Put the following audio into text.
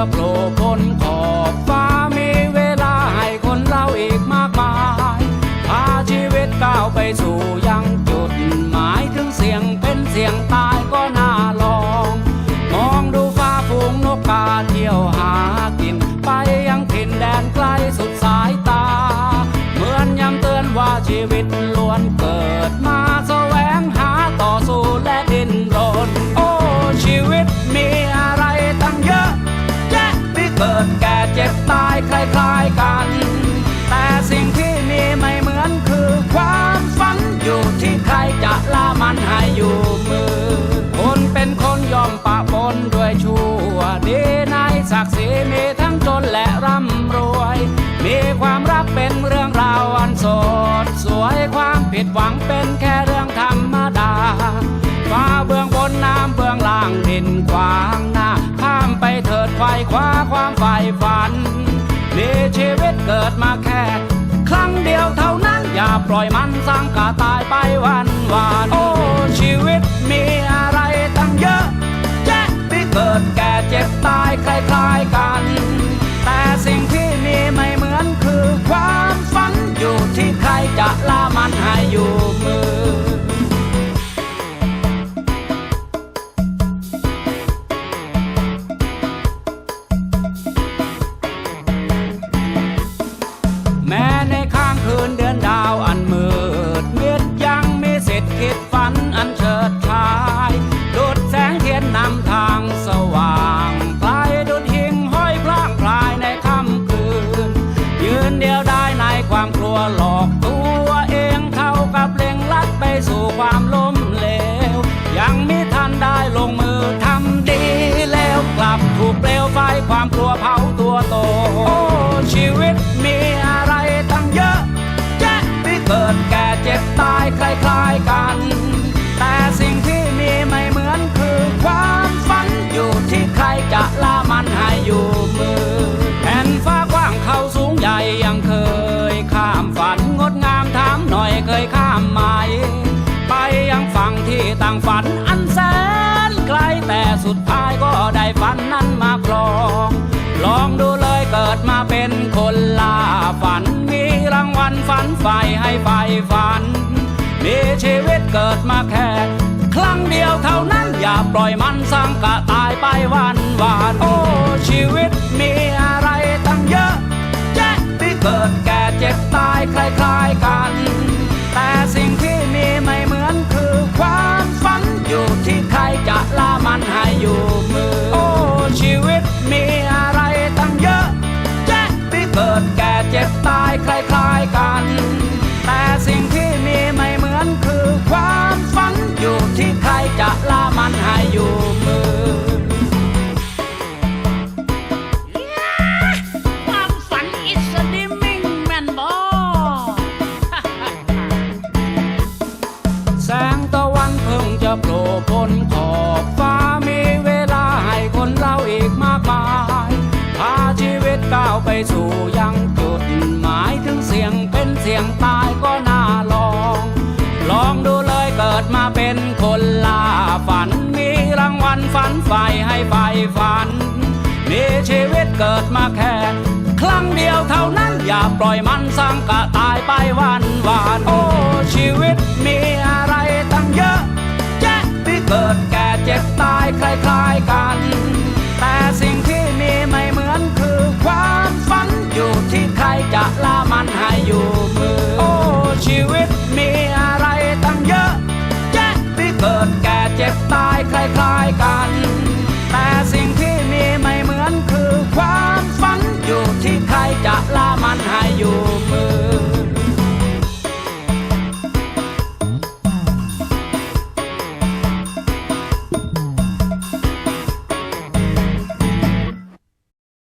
จะโผล่พ้นขอบฟ้ามีเวลาให้คนเราอีกมากมายพาชีวิตก้าวไปสู่ยังจุดหมายถึงเสียงเป็นเสียงตายก็น่าลอง มองดูฟ้าฝูงนกกาเที่ยวหากิน ไปยังถิ่นแดนไกลสุดส ศักดิ์ศรีมีทั้งจนและร่ำรวย มีความรักเป็นเรื่องราวอันสดสวยความผิดหวังเป็นแค่เรื่องธรรมดาฟ้าเบื้องบนน้ำเบื้องล่างดินขวางหน้าข้ามไปเถิดไขวคว้าความใฝ่ฝันมีชีวิตเกิดมาแค่ครั้งเดียวเท่านั้นอย่าปล่อยมันสังกาตายไปวันวานโอ้ชีวิตมีอะไรานให้อยู่มือแม้ในข้างคืนเดือนดาวอันมืดมิดยังไมีสิทธิ์คิดฝันอันเฉิดฉายดุดแสงเทียนนำทางสว่างไกลดุดหิ่งห้อยพลางพลายในค่ำคืน ยืนเดียวได้ในความกลัวหล ความล้มเหลว ยังมิทันได้ลงมือทำดีแล้วกลับถูกเปลวไฟความกลัวเผาตัวโตโอ้ชีวิตมีอะไรตั้งเยอะ แยะที่เกิดแก่เจ็บตายคล้ายๆกัน ต่างฝันอันแสนไกลแต่สุดท้ายก็ได้ฝันนั้นมาครอง ลองดูเลยเกิดมาเป็นคนล่าฝัน มีรางวัลฝันใฝ่ให้ใฝ่ฝัน มีชีวิตเกิดมาแค่ครั้งเดียวเท่านั้นอย่าปล่อยมันสังกะตายไปวันวานโอ้ชีวิตมีอะไรตั้งเยอะแยะที่เกิดแก่เจ็บตายใคล้ จะโผล่พ้นขอบฟ้ามีเวลาให้คนเราอีกมากมาย พาชีวิตก้าวไปสู่ยังจุดหมายถึงเสียงเป็นเสียงตายก็น่าลอง ลองดูเลยเกิดมาเป็นคนล่าฝัน มีรางวัลฝันใฝ่ให้ใฝ่ฝัน มีชีวิตเกิดมาแค่ครั้งเดียวเท่านั้นอย่าปล่อยมันสังกะตายไปวันวานโอ้ชีวิต เกิดแก่เจ็บตายคล้ายๆกัน